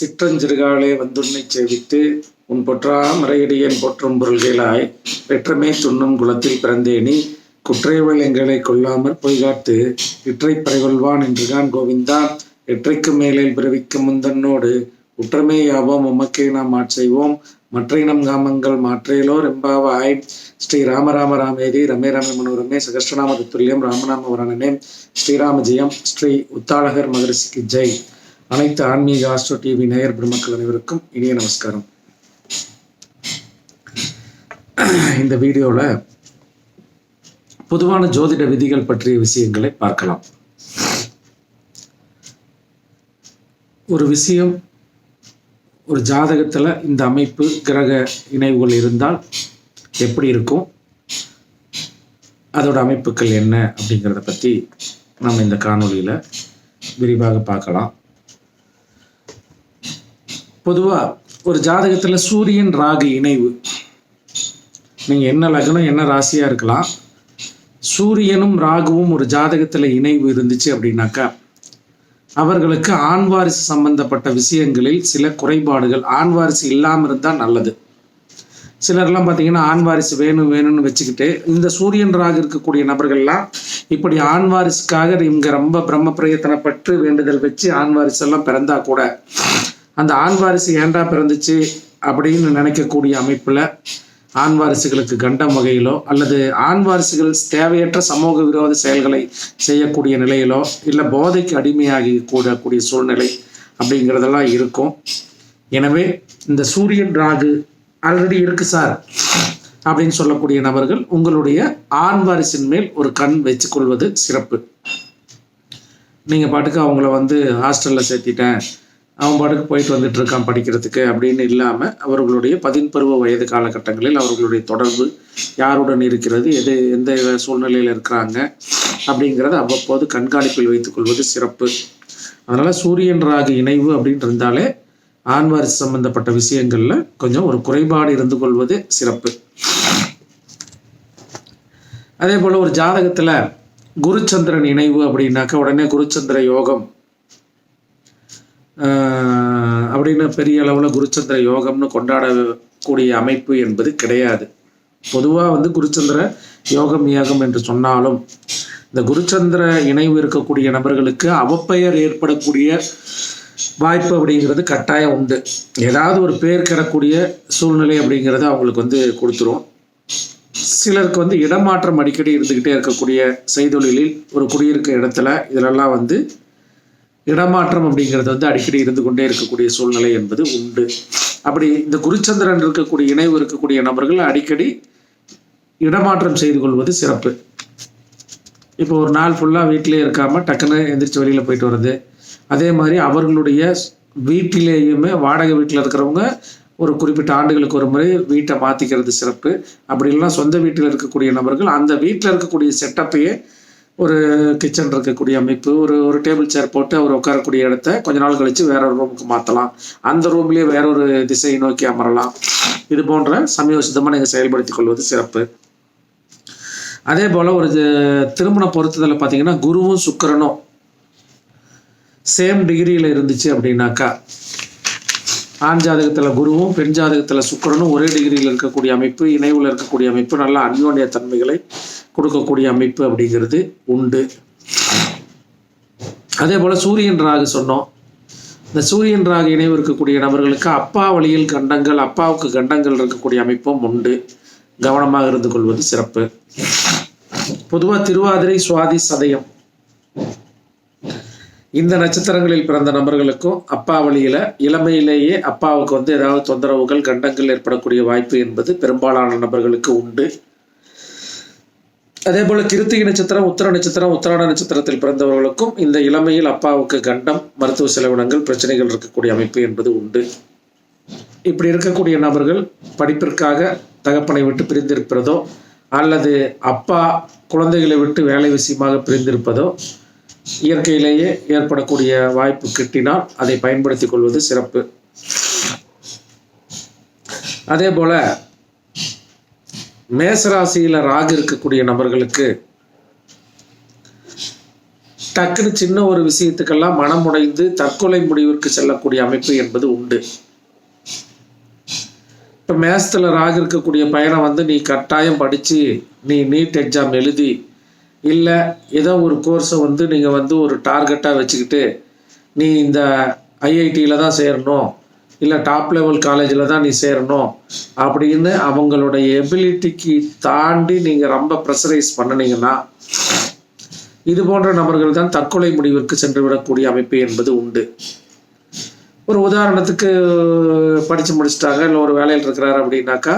சிற்றஞ்சிறுகாலே வந்துன்னை சேவித்து உன் பொற்றா மறையடியன் போற்றும் பொருள்களாய் வெற்றமே துண்ணும் குலத்தில் பிறந்தேனி குற்றைவள் எங்களை கொல்லாமற் பொய்காத்து இற்றை பறைகொள்வான் என்றுகான் கோவிந்தா எற்றைக்கு மேலே பிறவிக்கும் முந்தன்னோடு உற்றமே யாவோம் உமக்கே நாம் ஆட்செய்வோம் மற்ற இனம் காமங்கள் மாற்றேலோ ரெம்பாவாய். ஸ்ரீ ராமராம ராமேதி ரமே ராம மனோரமே சகஸ்டநாம துல்லியம் ராமநாம வரணனே. ஸ்ரீராமஜயம் ஸ்ரீ உத்தாளகர் மகரிஷிக்கு ஜெய். அனைத்து ஆன்மீக ஆஸ்ட்ரோ டிவி நேயர் பிரம்மக்கள் அனைவருக்கும் இனிய நமஸ்காரம். இந்த வீடியோவில் பொதுவான ஜோதிட விதிகள் பற்றிய விஷயங்களை பார்க்கலாம். ஒரு விஷயம் ஒரு ஜாதகத்தில் இந்த அமைப்பு கிரக இணைவுகள் இருந்தால் எப்படி இருக்கும்? அதோட அமைப்புகள் என்ன அப்படிங்கிறத பற்றி நம்ம இந்த காணொளியில் விரிவாக பார்க்கலாம். பொதுவாக ஒரு ஜாதகத்தில் சூரியன் ராகு இணைவு. நீங்கள் என்ன லக்னம் என்ன ராசியாக இருக்கலாம். சூரியனும் ராகுவும் ஒரு ஜாதகத்தில் இணைவு இருந்துச்சு அப்படின்னாக்கா அவர்களுக்கு ஆண் வாரிசு சம்பந்தப்பட்ட விஷயங்களில் சில குறைபாடுகள் ஆண் வாரிசு இல்லாமல் இருந்தால் நல்லது. சிலர்லாம் பார்த்தீங்கன்னா ஆண் வாரிசு வேணும் வேணும்னு வச்சுக்கிட்டு இந்த சூரியன் ராகு இருக்கக்கூடிய நபர்கள்லாம் இப்படி ஆண் வாரிசுக்காக இவங்க ரொம்ப பிரம்ம பிரயத்தனப்பட்டு வேண்டுதல் வச்சு ஆண் வாரிசெல்லாம் பிறந்தா கூட அந்த ஆண் வாரிசு ஏண்டா பிறந்துச்சு அப்படின்னு நினைக்கக்கூடிய அமைப்பில் ஆண் வாரிசுகளுக்கு கண்டம் வகையிலோ அல்லது ஆண் வாரிசுகள் தேவையற்ற சமூக விரோத செயல்களை செய்யக்கூடிய நிலையிலோ இல்லை போதைக்கு அடிமையாகி கூடக்கூடிய சூழ்நிலை அப்படிங்கிறதெல்லாம் இருக்கும். எனவே இந்த சூரியன் ராகு ஆல்ரெடி இருக்கு சார் அப்படின்னு சொல்லக்கூடிய நபர்கள் உங்களுடைய ஆண் வாரிசின் மேல் ஒரு கண் வச்சுக்கொள்வது சிறப்பு. நீங்கள் பாட்டுக்கு அவங்கள வந்து ஹாஸ்டலில் சேர்த்திட்டேன். அவன் பாட்டுக்கு போயிட்டு வந்துட்டு இருக்கான் படிக்கிறதுக்கு அப்படின்னு இல்லாமல் அவர்களுடைய பதின்பருவ வயது காலகட்டங்களில் அவர்களுடைய தொடர்பு யாருடன் இருக்கிறது எது எந்த சூழ்நிலையில் இருக்கிறாங்க அப்படிங்கிறத அவ்வப்போது கண்காணிப்பில் வைத்துக்கொள்வது சிறப்பு. அதனால் சூரியன் ராகு இணைவு அப்படின்னு இருந்தாலே ஆண்வாரிசு சம்பந்தப்பட்ட விஷயங்களில் கொஞ்சம் ஒரு குறைபாடு இருந்து கொள்வது சிறப்பு. அதே போல் ஒரு ஜாதகத்தில் குருச்சந்திரன் இணைவு அப்படின்னாக்கா உடனே குருச்சந்திர யோகம் அப்படின்னு பெரிய அளவில் குருச்சந்திர யோகம்னு கொண்டாடக்கூடிய அமைப்பு என்பது கிடையாது. பொதுவாக வந்து குருச்சந்திர யோகம் யோகம் என்று சொன்னாலும் இந்த குருச்சந்திர இணைவு இருக்கக்கூடிய நபர்களுக்கு அவப்பெயர் ஏற்படக்கூடிய வாய்ப்பு அப்படிங்கிறது கட்டாயம் உண்டு. ஏதாவது ஒரு பேர் கிடக்கூடிய சூழ்நிலை அப்படிங்கிறது அவங்களுக்கு வந்து கொடுத்துரும். சிலருக்கு வந்து இடமாற்றம் அடிக்கடி இருந்துக்கிட்டே இருக்கக்கூடிய செய்தொழிலில் ஒரு குடியிருக்க இடத்துல இதிலெல்லாம் வந்து இடமாற்றம் அப்படிங்கிறது வந்து அடிக்கடி இருந்து கொண்டே இருக்கக்கூடிய சூழ்நிலை என்பது உண்டு. அப்படி இந்த குருச்சந்திரன் இருக்கக்கூடிய இணைவு இருக்கக்கூடிய நபர்கள் அடிக்கடி இடமாற்றம் செய்து கொள்வது சிறப்பு. இப்போ ஒரு நாள் ஃபுல்லாக வீட்டிலே இருக்காமல் டக்குன்னு எந்திரிச்சு வெளியில் போயிட்டு வருது அதே மாதிரி அவர்களுடைய வீட்டிலேயுமே வாடகை வீட்டில் இருக்கிறவங்க ஒரு குறிப்பிட்ட ஆண்டுகளுக்கு ஒரு முறை வீட்டை மாற்றிக்கிறது சிறப்பு. அப்படி இல்லைன்னா சொந்த வீட்டில் இருக்கக்கூடிய நபர்கள் அந்த வீட்டில் இருக்கக்கூடிய செட்டப்பையே ஒரு கிச்சன் இருக்கக்கூடிய அமைப்பு ஒரு ஒரு டேபிள் சேர் போட்டு அவர் உட்காரக்கூடிய இடத்த கொஞ்ச நாள் கழித்து வேற ஒரு ரூமுக்கு மாற்றலாம் அந்த ரூம்லேயே வேற ஒரு திசையை நோக்கி அமரலாம். இது போன்ற சமயோசிதமாக நீங்கள் செயல்படுத்திக் கொள்வது சிறப்பு. அதே போல் ஒரு திருமண பொருத்தத்தில் பார்த்தீங்கன்னா குருவும் சுக்கிரனும் சேம் டிகிரியில் இருந்துச்சு அப்படின்னாக்கா ஆண் ஜாதகத்தில் குருவும் பெண் ஜாதகத்தில் சுக்கிரனும் ஒரே டிகிரியில் இருக்கக்கூடிய அமைப்பு இணைவில் இருக்கக்கூடிய அமைப்பு நல்ல அந்யோன்ய தன்மைகளை கொடுக்கக்கூடிய அமைப்பு அப்படிங்கிறது உண்டு. அதே போல் சூரியன் ராகு சொன்னோம். இந்த சூரியன் ராகு இணைவு இருக்கக்கூடிய நபர்களுக்கு அப்பா வழியில் கண்டங்கள் அப்பாவுக்கு கண்டங்கள் இருக்கக்கூடிய அமைப்பும் உண்டு. கவனமாக இருந்து கொள்வது சிறப்பு. பொதுவாக திருவாதிரை சுவாதி சதயம். இந்த நட்சத்திரங்களில் பிறந்த நபர்களுக்கும் அப்பா வழியில் இளமையிலேயே அப்பாவுக்கு வந்து ஏதாவது தொந்தரவுகள் கண்டங்கள் ஏற்படக்கூடிய வாய்ப்பு என்பது பெரும்பாலான நபர்களுக்கு உண்டு. அதே போல கிருத்திகை நட்சத்திரம் உத்தர நட்சத்திரம் உத்தராட நட்சத்திரத்தில் பிறந்தவர்களுக்கும் இந்த இளமையில் அப்பாவுக்கு கண்டம் மருத்துவ செலவினங்கள் பிரச்சனைகள் இருக்கக்கூடிய அமைப்பு என்பது உண்டு. இப்படி இருக்கக்கூடிய நபர்கள் படிப்பிற்காக தகப்பனை விட்டு பிரிந்திருப்பதோ அல்லது அப்பா குழந்தைகளை விட்டு வேலை விஷயமாக பிரிந்திருப்பதோ இயற்கையிலேயே ஏற்படக்கூடிய வாய்ப்பு கிட்டினால் அதை பயன்படுத்திக் கொள்வது சிறப்பு. அதே போல மேசராசியில் ராகு இருக்கக்கூடிய நபர்களுக்கு டக்குன்னு சின்ன ஒரு விஷயத்துக்கெல்லாம் மனம் உடைந்து தற்கொலை முடிவிற்கு செல்லக்கூடிய அமைப்பு என்பது உண்டு. இப்போ மேசத்தில் ராகு இருக்கக்கூடிய பயணம் வந்து நீ கட்டாயம் படித்து நீ நீட் எக்ஸாம் எழுதி இல்லை ஏதோ ஒரு கோர்ஸை வந்து நீங்கள் வந்து ஒரு டார்கெட்டாக வச்சுக்கிட்டு நீ இந்த ஐஐடியில் தான் சேரணும். இல்லை டாப் லெவல் காலேஜில் தான் நீ சேரணும் அப்படின்னு அவங்களுடைய எபிலிட்டிக்கு தாண்டி நீங்கள் ரொம்ப ப்ரெஷரைஸ் பண்ணினீங்கன்னா இது போன்ற நபர்கள் தான் தற்கொலை முடிவிற்கு சென்று விடக்கூடிய அமைப்பு என்பது உண்டு. ஒரு உதாரணத்துக்கு படித்து முடிச்சிட்டாங்க இல்லை ஒரு வேலையில் இருக்கிறாரு அப்படின்னாக்கா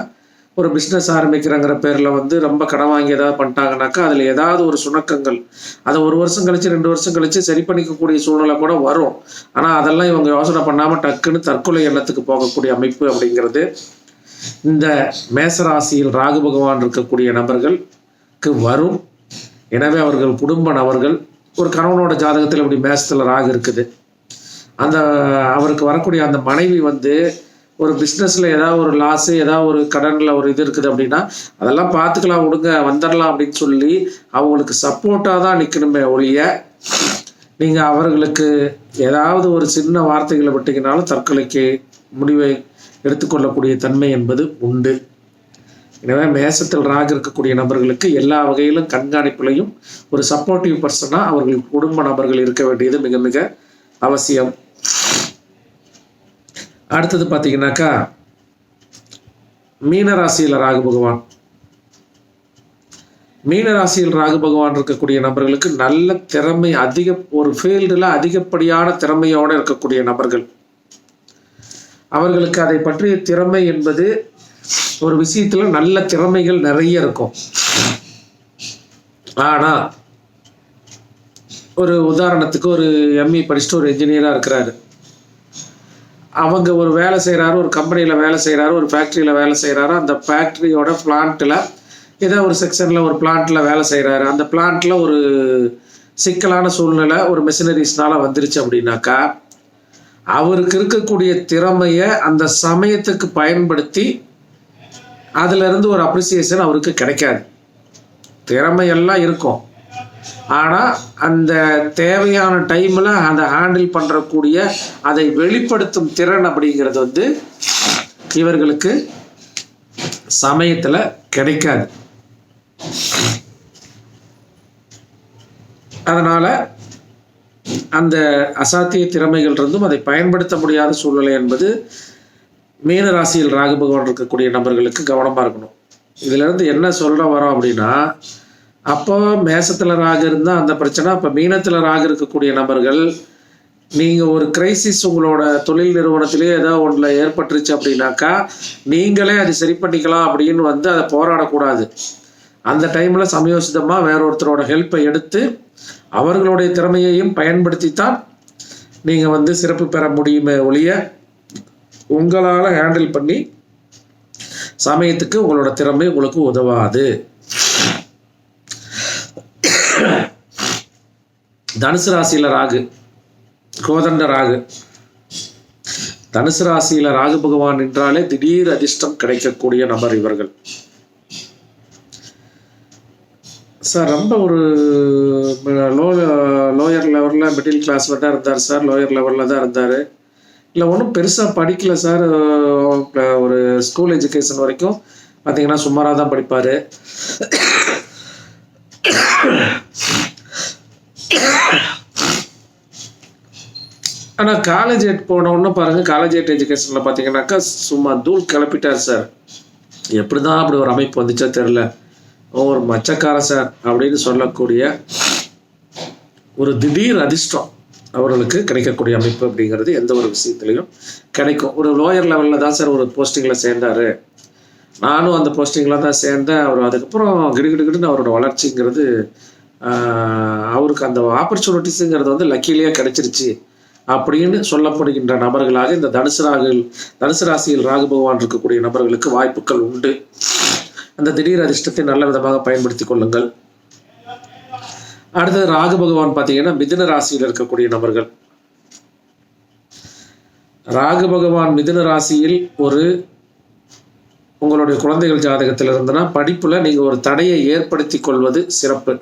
ஒரு பிஸ்னஸ் ஆரம்பிக்கிறங்கிற பேரில் வந்து ரொம்ப கடன் வாங்கி ஏதாவது பண்ணிட்டாங்கனாக்கா அதில் ஏதாவது ஒரு சுணக்கங்கள். அதை ஒரு வருஷம் கழிச்சு ரெண்டு வருஷம் கழிச்சு சரி பண்ணிக்கக்கூடிய சூழ்நிலை கூட வரும். ஆனால் அதெல்லாம் இவங்க யோசனை பண்ணாமல் டக்குன்னு தற்கொலை எண்ணத்துக்கு போகக்கூடிய அமைப்பு அப்படிங்கிறது இந்த மேசராசியில் ராகு பகவான் இருக்கக்கூடிய நபர்களுக்கு வரும். எனவே அவர்கள் குடும்ப நபர்கள் ஒரு கணவனோட ஜாதகத்தில் இப்படி மேசத்தில் ராகு இருக்குது. அந்த அவருக்கு வரக்கூடிய அந்த மனைவி வந்து ஒரு பிஸ்னஸில் ஏதாவது ஒரு லாஸு ஏதாவது ஒரு கடனில் ஒரு இது இருக்குது அப்படின்னா அதெல்லாம் பார்த்துக்கலாம் விடுங்க வந்துடலாம் அப்படின்னு சொல்லி அவங்களுக்கு சப்போர்ட்டாக தான் நிற்கணுமே ஒழிய நீங்கள் அவர்களுக்கு ஏதாவது ஒரு சின்ன வார்த்தைகளை விட்டீங்கனாலும் தற்கொலைக்கு முடிவை எடுத்துக்கொள்ளக்கூடிய தன்மை என்பது உண்டு. எனவே மேசத்தில் ராகு இருக்கக்கூடிய நபர்களுக்கு எல்லா வகையிலும் கண்காணிப்புலையும் ஒரு சப்போர்ட்டிவ் பர்சனாக அவர்கள் குடும்ப நபர்கள் இருக்க வேண்டியது மிக மிக அவசியம். அடுத்தது பார்த்தீங்கன்னாக்கா மீனராசியில் ராகு பகவான். மீனராசியில் ராகு பகவான் இருக்கக்கூடிய நபர்களுக்கு நல்ல திறமை அதிக ஒரு ஃபீல்டில் அதிகப்படியான திறமையோடு இருக்கக்கூடிய நபர்கள். அவர்களுக்கு அதை பற்றிய திறமை என்பது ஒரு விஷயத்தில் நல்ல திறமைகள் நிறைய இருக்கும். ஆனால் ஒரு உதாரணத்துக்கு ஒரு எம்இ படிச்சுட்டு ஒரு இன்ஜினியராக இருக்கிறாரு. அவங்க ஒரு வேலை செய்கிறாரு ஒரு கம்பெனியில் வேலை செய்கிறாரு ஒரு ஃபேக்ட்ரியில் வேலை செய்கிறாரு அந்த ஃபேக்ட்ரியோட பிளான்ட்டில் ஏதோ ஒரு செக்ஷனில் ஒரு பிளான்ட்டில் வேலை செய்கிறாரு அந்த பிளான்ட்டில் ஒரு சிக்கலான சூழ்நிலை ஒரு மிஷினரிஸ்னால் வந்துருச்சு அப்படின்னாக்கா அவருக்கு இருக்கக்கூடிய திறமையை அந்த சமயத்துக்கு பயன்படுத்தி அதிலிருந்து ஒரு அப்ரிசியேஷன் அவருக்கு கிடைக்காது. திறமையெல்லாம் இருக்கும். ஆனால் அந்த தேவையான டைமில் அதை ஹேண்டில் பண்ணுறக்கூடிய அதை வெளிப்படுத்தும் திறன் அப்படிங்கிறது வந்து இவர்களுக்கு சமயத்தில் கிடைக்காது. அதனால் அந்த அசாத்திய திறமைகள் இருந்தும் அதை பயன்படுத்த முடியாத சூழ்நிலை என்பது மீன ராசியில் ராகு பகவான் இருக்கக்கூடிய நபர்களுக்கு கவனமாக இருக்கணும். இதிலிருந்து என்ன சொல்ல வரோம் அப்படின்னா அப்போ மேசத்தில் ராகு இருந்தால் அந்த பிரச்சனை. அப்போ மீனத்தில் ராகு இருக்கக்கூடிய நபர்கள் நீங்கள் ஒரு கிரைசிஸ் உங்களோட தொழில் நிறுவனத்திலேயே ஏதோ ஒன்றில் ஏற்பட்டுருச்சு அப்படின்னாக்கா நீங்களே அது சரி பண்ணிக்கலாம் அப்படின்னு வந்து அதை போராடக்கூடாது. அந்த டைமில் சமயோசிதமாக வேற ஒருத்தரோட ஹெல்ப்பை எடுத்து அவர்களுடைய திறமையையும் பயன்படுத்தித்தான் நீங்கள் வந்து சிறப்பு பெற முடியுமே ஒழிய உங்களால் ஹேண்டில் பண்ணி சமயத்துக்கு உங்களோட திறமை உங்களுக்கு உதவாது. தனுசு ராசியில் ராகு கோதண்ட ராகு. தனுசு ராசியில் ராகு பகவான் என்றாலே திடீர் அதிர்ஷ்டம் கிடைக்கக்கூடிய நபர் இவர்கள். சார் ரொம்ப ஒரு லோ லோயர் லெவலில் மிடில் கிளாஸில் தான் இருந்தார் சார் லோயர் லெவலில் தான் இருந்தார். இல்லை ஒன்றும் பெருசாக படிக்கல சார். ஒரு ஸ்கூல் எஜுகேஷன் வரைக்கும் பார்த்தீங்கன்னா சுமாராக தான் படிப்பார். ஆனால் காலேஜ் எட் போனோன்னு பாருங்கள் காலேஜ் எட் எஜுகேஷனில் பார்த்தீங்கன்னாக்கா சும்மா தூள் கிளப்பிட்டார் சார் எப்படி தான் அப்படி ஒரு அமைப்பு வந்துச்சோ தெரில ஒரு மச்சக்கார சார் அப்படின்னு சொல்லக்கூடிய ஒரு திடீர் அதிர்ஷ்டம் அவர்களுக்கு கிடைக்கக்கூடிய அமைப்பு அப்படிங்கிறது எந்த ஒரு விஷயத்துலையும் கிடைக்கும். ஒரு லோயர் லெவலில் தான் சார் ஒரு போஸ்டிங்கில் சேர்ந்தார். நானும் அந்த போஸ்டிங்கில் தான் சேர்ந்தேன். அவர் அதுக்கப்புறம் கிடுகிடுகிடுன்னு அவரோட வளர்ச்சிங்கிறது அவருக்கு அந்த ஆப்பர்ச்சுனிட்டிஸுங்கிறது வந்து லக்கிலேயே கிடைச்சிருச்சு அப்படின்னு சொல்லப்படுகின்ற நபர்களாக இந்த தனுசு ராகு தனுசு ராசியில் ராகு பகவான் இருக்கக்கூடிய நபர்களுக்கு வாய்ப்புகள் உண்டு. அந்த திடீர் அதிர்ஷ்டத்தை நல்ல விதமாக பயன்படுத்தி கொள்ளுங்கள். அடுத்தது ராகு பகவான் பார்த்தீங்கன்னா மிதுன ராசியில் இருக்கக்கூடிய நபர்கள். ராகு பகவான் மிதுன ராசியில் ஒரு உங்களுடைய குழந்தைகள் ஜாதகத்தில் இருந்தனா படிப்பில் நீங்கள் ஒரு தடையை ஏற்படுத்தி கொள்வது சிறப்பு.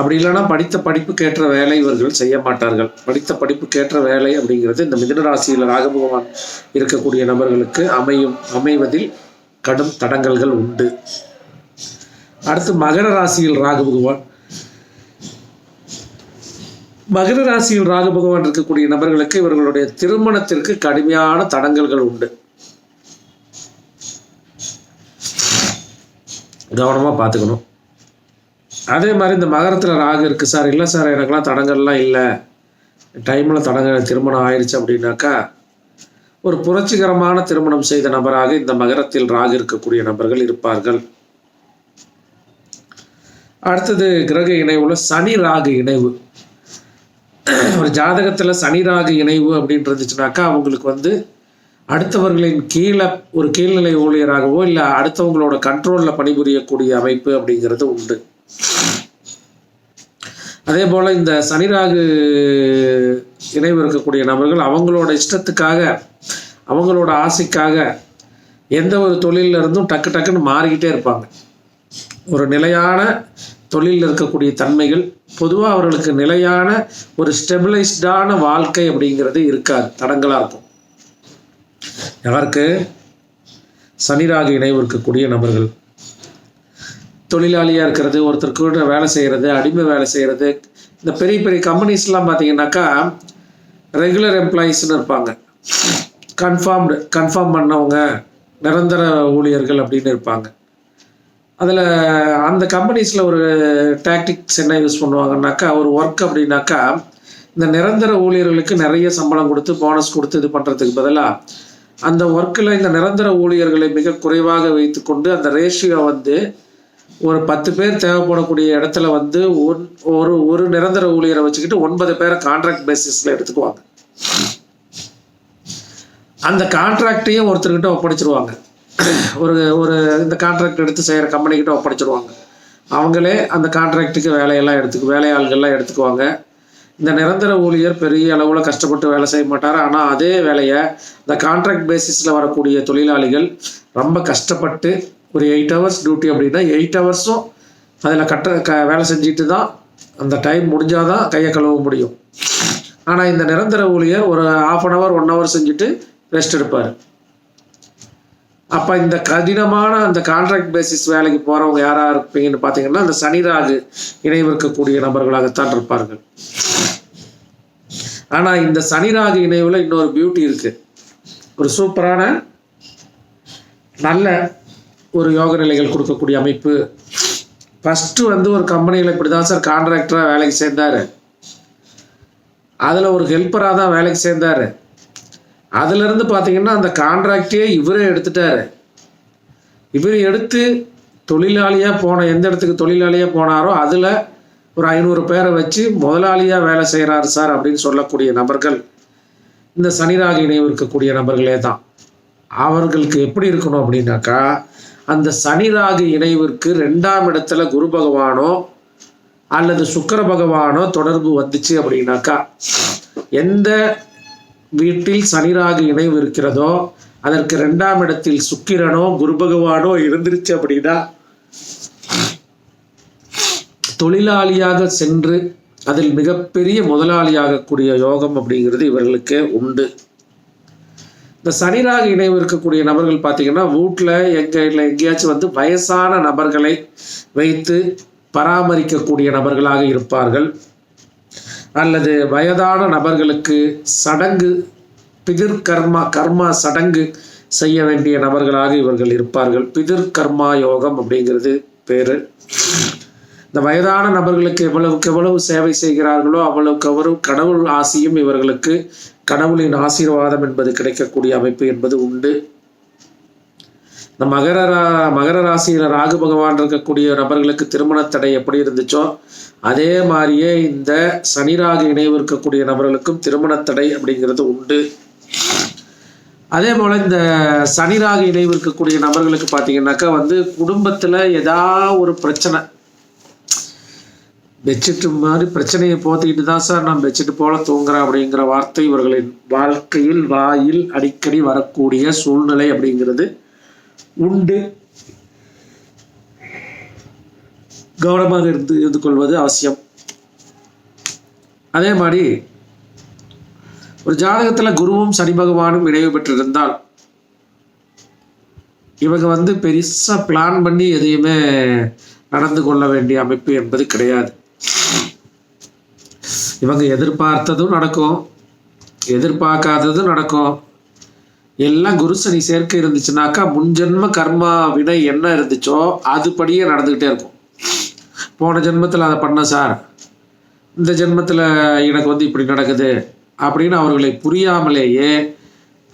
அப்படி இல்லைன்னா படித்த படிப்புக்கேற்ற வேலை இவர்கள் செய்ய மாட்டார்கள். படித்த படிப்புக்கேற்ற வேலை அப்படிங்கிறது இந்த மிதுன ராசியில் ராகு பகவான் இருக்கக்கூடிய நபர்களுக்கு அமையும் அமைவதில் கடும் தடங்கல்கள் உண்டு. அடுத்து மகர ராசியில் ராகு பகவான் மகர ராசியில் ராகு பகவான் இருக்கக்கூடிய நபர்களுக்கு இவர்களுடைய திருமணத்திற்கு கடுமையான தடங்கல்கள் உண்டு. கவனமாக பார்த்துக்கணும். அதே மாதிரி இந்த மகரத்தில் ராகு இருக்குது சார். இல்லை சார் எனக்கெல்லாம் தடங்கள்லாம் இல்லை. டைமில் தடங்கள் திருமணம் ஆயிடுச்சு அப்படின்னாக்கா ஒரு புரட்சிகரமான திருமணம் செய்த நபராக இந்த மகரத்தில் ராகு இருக்கக்கூடிய நபர்கள் இருப்பார்கள். அடுத்தது கிரக இணைவுல சனி ராகு இணைவு. ஒரு ஜாதகத்தில் சனி ராகு இணைவு அப்படின்னு இருந்துச்சுனாக்கா அவங்களுக்கு வந்து அடுத்தவர்களின் கீழே ஒரு கீழ்நிலை ஊழியராகவோ இல்லை அடுத்தவங்களோட கண்ட்ரோலில் பணிபுரியக்கூடிய அமைப்பு அப்படிங்கிறது உண்டு. அதே போல் இந்த சனிராகு இணைவு இருக்கக்கூடிய நபர்கள் அவங்களோட இஷ்டத்துக்காக அவங்களோட ஆசைக்காக எந்த ஒரு தொழிலில் இருந்தும் டக்கு டக்குன்னு மாறிக்கிட்டே இருப்பாங்க. ஒரு நிலையான தொழிலில் இருக்கக்கூடிய தன்மைகள் பொதுவாக அவர்களுக்கு நிலையான ஒரு ஸ்டெபிளைஸ்டான வாழ்க்கை அப்படிங்கிறது இருக்காது தடங்களாக இருக்கும். யாருக்கு? சனிராக இணைவு இருக்கக்கூடிய நபர்கள். தொழிலாளியாக இருக்கிறது ஒருத்தர் கூட வேலை செய்கிறது அடிமை வேலை செய்கிறது இந்த பெரிய பெரிய கம்பெனிஸ்லாம் பார்த்தீங்கன்னாக்கா ரெகுலர் எம்ப்ளாயீஸ்னு இருப்பாங்க. கன்ஃபார்ம்டு கன்ஃபார்ம் பண்ணவங்க நிரந்தர ஊழியர்கள் அப்படின்னு இருப்பாங்க. அதில் அந்த கம்பெனிஸில் ஒரு டாக்டிக்ஸ் என்ன யூஸ் பண்ணுவாங்கன்னாக்கா ஒரு ஒர்க் அப்படின்னாக்கா இந்த நிரந்தர ஊழியர்களுக்கு நிறைய சம்பளம் கொடுத்து போனஸ் கொடுத்து இது பண்ணுறதுக்கு பதிலாக அந்த ஒர்க்கில் இந்த நிரந்தர ஊழியர்களை மிக குறைவாக வைத்துக்கொண்டு அந்த ரேஷியோ வந்து ஒரு பத்து பேர் தேவைப்படக்கூடிய இடத்துல வந்து ஒன் ஒரு ஒரு நிரந்தர ஊழியரை வச்சுக்கிட்டு ஒன்பது பேரை கான்ட்ராக்ட் பேசிஸில் எடுத்துக்குவாங்க. அந்த கான்ட்ராக்டையும் ஒருத்தர்கிட்ட ஒப்படைச்சிருவாங்க. ஒரு ஒரு இந்த கான்ட்ராக்ட் எடுத்து செய்கிற கம்பெனிக்கிட்ட ஒப்படைச்சிருவாங்க. அவங்களே அந்த கான்ட்ராக்டுக்கு வேலையெல்லாம் எடுத்துக்கு வேலையாள்கள்லாம் எடுத்துக்குவாங்க. இந்த நிரந்தர ஊழியர் பெரிய அளவில் கஷ்டப்பட்டு வேலை செய்ய மாட்டார். ஆனால் அதே வேலையை இந்த கான்ட்ராக்ட் பேசிஸில் வரக்கூடிய தொழிலாளிகள் ரொம்ப கஷ்டப்பட்டு ஒரு எயிட் ஹவர்ஸ் டியூட்டி அப்படின்னா எயிட் ஹவர்ஸும் அதில் கட்ட க வேலை செஞ்சுட்டு தான் அந்த டைம் முடிஞ்சால் தான் கையை கழுவ முடியும். ஆனால் இந்த நிரந்தர ஊழியர் ஒரு half an hour one hour செஞ்சுட்டு ரெஸ்ட் எடுப்பார். அப்போ இந்த கடினமான அந்த கான்ட்ராக்ட் பேசிஸ் வேலைக்கு போகிறவங்க யாராக இருப்பீங்கன்னு பார்த்தீங்கன்னா அந்த சனிராகு இணைவு இருக்கக்கூடிய நபர்களாகத்தான் இருப்பார்கள். ஆனால் இந்த சனிராகு இணைவில் இன்னொரு பியூட்டி இருக்குது ஒரு சூப்பரான நல்ல ஒரு யோக நிலைகள் கொடுக்கக்கூடிய அமைப்பு. ஃபஸ்ட்டு வந்து ஒரு கம்பெனியில் இப்படி தான் சார் கான்ட்ராக்டராக வேலைக்கு சேர்ந்தார். அதில் ஒரு ஹெல்ப்பராக தான் வேலைக்கு சேர்ந்தார். அதுலேருந்து பார்த்தீங்கன்னா அந்த கான்ட்ராக்டே இவரே எடுத்துட்டாரு. இவர் எடுத்து தொழிலாளியாக போன எந்த இடத்துக்கு தொழிலாளியாக போனாரோ அதில் ஒரு ஐநூறு பேரை வச்சு முதலாளியாக வேலை செய்கிறாரு சார் அப்படின்னு சொல்லக்கூடிய நபர்கள். இந்த சனிராக இணைவு இருக்கக்கூடிய நபர்களே தான். அவர்களுக்கு எப்படி இருக்கணும் அப்படின்னாக்கா அந்த சனிராகு இணைவிற்கு ரெண்டாம் இடத்துல குரு பகவானோ அல்லது சுக்கர பகவானோ தொடர்பு வந்துச்சு அப்படின்னாக்கா எந்த வீட்டில் சனிராகு இணைவு இருக்கிறதோ அதற்கு ரெண்டாம் இடத்தில் சுக்கிரனோ குரு பகவானோ இருந்துருச்சு அப்படின்னா தொழிலாளியாக சென்று அதில் மிகப்பெரிய முதலாளியாகக்கூடிய யோகம் அப்படிங்கிறது இவர்களுக்கு உண்டு. இந்த சனிராக இணைவு இருக்கக்கூடிய நபர்கள் பார்த்தீங்கன்னா வீட்டில் எங்கே இல்லை எங்கேயாச்சும் வந்து வயசான நபர்களை வைத்து பராமரிக்கக்கூடிய நபர்களாக இருப்பார்கள். அல்லது வயதான நபர்களுக்கு சடங்கு பிதிர் கர்மா கர்மா சடங்கு செய்ய வேண்டிய நபர்களாக இவர்கள் இருப்பார்கள். பிதிர் கர்மா யோகம் அப்படிங்கிறது பேரு. இந்த வயதான நபர்களுக்கு எவ்வளவுக்கு எவ்வளவு சேவை செய்கிறார்களோ அவ்வளவுக்கு அவ்வளவு கடவுள் ஆசியும் இவர்களுக்கு கடவுளின் ஆசீர்வாதம் என்பது கிடைக்கக்கூடிய அமைப்பு என்பது உண்டு. இந்த மகர ரா மகர ராசியில் ராகு பகவான் இருக்கக்கூடிய நபர்களுக்கு திருமண தடை எப்படி இருந்துச்சோ அதே மாதிரியே இந்த சனி ராகு இணைவு இருக்கக்கூடிய நபர்களுக்கும் திருமண தடை அப்படிங்கிறது உண்டு. அதே போல் இந்த சனி ராகு இணைவு இருக்கக்கூடிய நபர்களுக்கு பார்த்தீங்கன்னாக்கா வந்து குடும்பத்தில் ஏதா ஒரு பிரச்சனை பெட்ஷீட்டு மாதிரி பிரச்சனையை போத்திக்கிட்டு தான் சார் நான் பெட்ஷீட் போல தூங்குறேன் அப்படிங்கிற வார்த்தை இவர்களின் வாழ்க்கையில் வாயில் அடிக்கடி வரக்கூடிய சூழ்நிலை அப்படிங்கிறது உண்டு. கவனமாக இருந்து இருந்து கொள்வது அவசியம். அதே மாதிரி ஒரு ஜாதகத்தில் குருவும் சனி பகவானும் இணைவு பெற்றிருந்தால் இவங்க வந்து பெருசாக பிளான் பண்ணி எதையுமே நடந்து கொள்ள வேண்டிய அமைப்பு என்பது கிடையாது. இவங்க எதிர்பார்த்ததும் நடக்கும். எதிர்பார்க்காததும் நடக்கும். எல்லாம் குருசனி சேர்க்கை இருந்துச்சுனாக்கா முன்ஜென்ம கர்மா வினை என்ன இருந்துச்சோ அதுபடியே நடந்துக்கிட்டே இருக்கும். போன ஜென்மத்தில் அதை பண்ண சார். இந்த ஜென்மத்தில் எனக்கு வந்து இப்படி நடக்குது அப்படின்னு அவர்களை புரியாமலேயே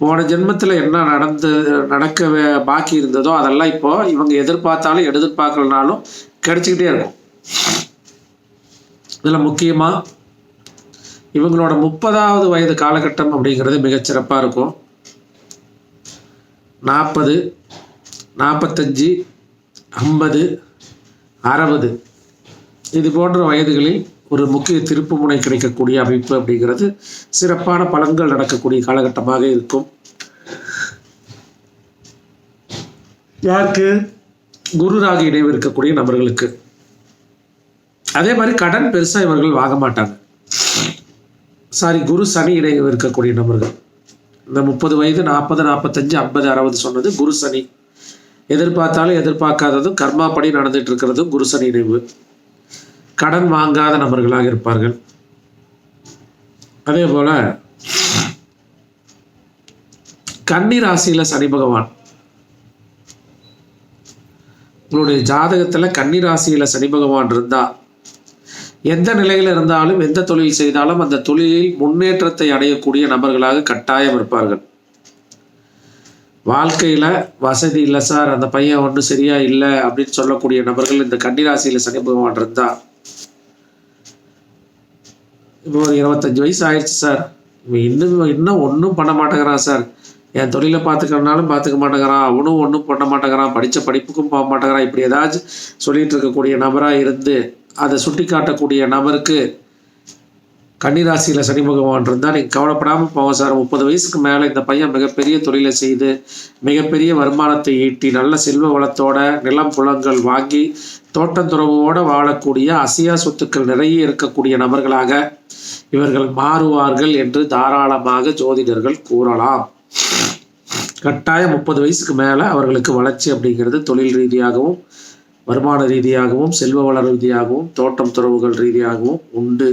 போன ஜென்மத்தில் என்ன நடந்து நடக்க பாக்கி இருந்ததோ அதெல்லாம் இப்போ இவங்க எதிர்பார்த்தாலும் எதிர்பார்க்கலனாலும் கிடைச்சிக்கிட்டே இருக்கும். இதில் முக்கியமாக இவங்களோட முப்பதாவது வயது காலகட்டம் அப்படிங்கிறது மிகச்சிறப்பாக இருக்கும். நாற்பது நாற்பத்தஞ்சு ஐம்பது அறுபது. இது போன்ற வயதுகளில் ஒரு முக்கிய திருப்பு முனை கிடைக்கக்கூடிய அமைப்பு அப்படிங்கிறது சிறப்பான பலன்கள் நடக்கக்கூடிய காலகட்டமாக இருக்கும். யாருக்கு? குரு ராகு இணைவு இருக்கக்கூடிய நபர்களுக்கு. அதே மாதிரி கடன் பெருசா இவர்கள் வாங்க மாட்டாங்க. சாரி குரு சனி இணைவு இருக்கக்கூடிய நபர்கள். இந்த முப்பது வயது நாற்பது நாற்பத்தஞ்சு ஐம்பது அறுபது சொன்னது குரு சனி. எதிர்பார்த்தாலும் எதிர்பார்க்காததும் கர்மா படி நடந்துட்டு இருக்கிறதும் குரு சனி இணைவு. கடன் வாங்காத நபர்களாக இருப்பார்கள். அதே போல கன்னி ராசியில சனி பகவான். உங்களுடைய ஜாதகத்துல கன்னி ராசியில சனி பகவான் இருந்தா எந்த நிலையில் இருந்தாலும் எந்த தொழில் செய்தாலும் அந்த தொழிலில் முன்னேற்றத்தை அடையக்கூடிய நபர்களாக கட்டாயம் இருப்பார்கள். வாழ்க்கையில் வசதி இல்லை சார் அந்த பையன் ஒன்றும் சரியா இல்லை அப்படின்னு சொல்லக்கூடிய நபர்கள் இந்த கன்னிராசியில் சனி பகவான் இருந்தா. இப்போ ஒரு இருபத்தஞ்சு வயசு ஆயிடுச்சு சார். இவன் இன்னும் இன்னும் ஒன்றும் பண்ண மாட்டேங்கிறான் சார். என் தொழிலை பார்த்துக்கிறனாலும் பார்த்துக்க மாட்டேங்கிறான். அவனும் ஒன்றும் பண்ண மாட்டேங்கிறான். படித்த படிப்புக்கும் போக மாட்டேங்கிறான். இப்படி ஏதாச்சும் சொல்லிட்டு இருக்கக்கூடிய நபராக இருந்து அதை சுட்டி காட்டக்கூடிய நபருக்கு கன்னிராசியில் சனி பகவான் இருந்தால் நீங்கள் கவலைப்படாமல் போவோம் சார். முப்பது வயசுக்கு மேலே இந்த பையன் மிகப்பெரிய தொழிலை செய்து மிகப்பெரிய வருமானத்தை ஈட்டி நல்ல செல்வ வளத்தோட நிலம் புலங்கள் வாங்கி தோட்டத்துறவோடு வாழக்கூடிய அசியா சொத்துக்கள் நிறைய இருக்கக்கூடிய நபர்களாக இவர்கள் மாறுவார்கள் என்று தாராளமாக ஜோதிடர்கள் கூறலாம். கட்டாயம் முப்பது வயசுக்கு மேலே அவர்களுக்கு வளர்ச்சி அப்படிங்கிறது தொழில் ரீதியாகவும் வருமான ரீதியாகவும் செல்வ வள ரீதியாகவும் தோட்டம் துறவுகள் ரீதியாகவும் உண்டு.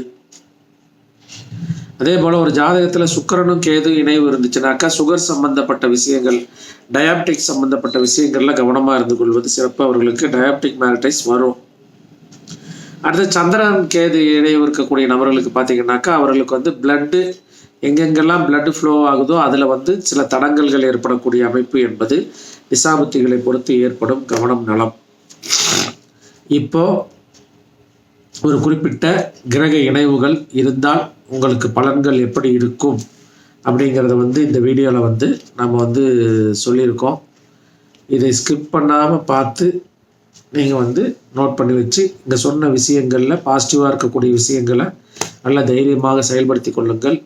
அதே போல ஒரு ஜாதகத்துல சுக்கரனும் கேது இணைவு இருந்துச்சுனாக்கா சுகர் சம்பந்தப்பட்ட விஷயங்கள் டயாப்டிக் சம்பந்தப்பட்ட விஷயங்கள்ல கவனமா இருந்து கொள்வது சிறப்பு. அவர்களுக்கு டயாப்டிக் மேரடைஸ் வரும். அடுத்து சந்திரன் கேது இணைவு இருக்கக்கூடிய நபர்களுக்கு பார்த்தீங்கன்னாக்கா அவர்களுக்கு வந்து பிளட்டு எங்கெங்கெல்லாம் blood ஃப்ளோ ஆகுதோ அதில் வந்து சில தடங்கல்கள் ஏற்படக்கூடிய அமைப்பு என்பது திசாபுத்திகளை பொறுத்து ஏற்படும் கவனம் நலம். இப்போ ஒரு குறிப்பிட்ட கிரக இணைவுகள் இருந்தால் உங்களுக்கு பலன்கள் எப்படி இருக்கும் அப்படிங்கிறத வந்து இந்த வீடியோவில் வந்து நம்ம வந்து சொல்லியிருக்கோம். இதை ஸ்கிப் பண்ணாமல் பார்த்து நீங்கள் வந்து நோட் பண்ணி வச்சு இங்கே சொன்ன விஷயங்களில் பாசிட்டிவாக இருக்கக்கூடிய விஷயங்களை நல்ல தைரியமாக செயல்படுத்தி கொள்ளுங்கள்.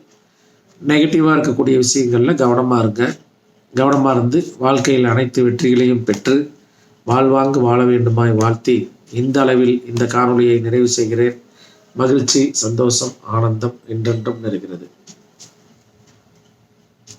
நெகட்டிவாக இருக்கக்கூடிய விஷயங்களில் கவனமாக இருங்க. கவனமாக இருந்து வாழ்க்கையில் அனைத்து வெற்றிகளையும் பெற்று வாழ்வாங்கு வாழ வேண்டுமாய் வாழ்த்தி இந்த அளவில் இந்த காணொளியை நிறைவு செய்கிறேன். மகிழ்ச்சி சந்தோஷம் ஆனந்தம் என்றென்றும் நிறைகிறது.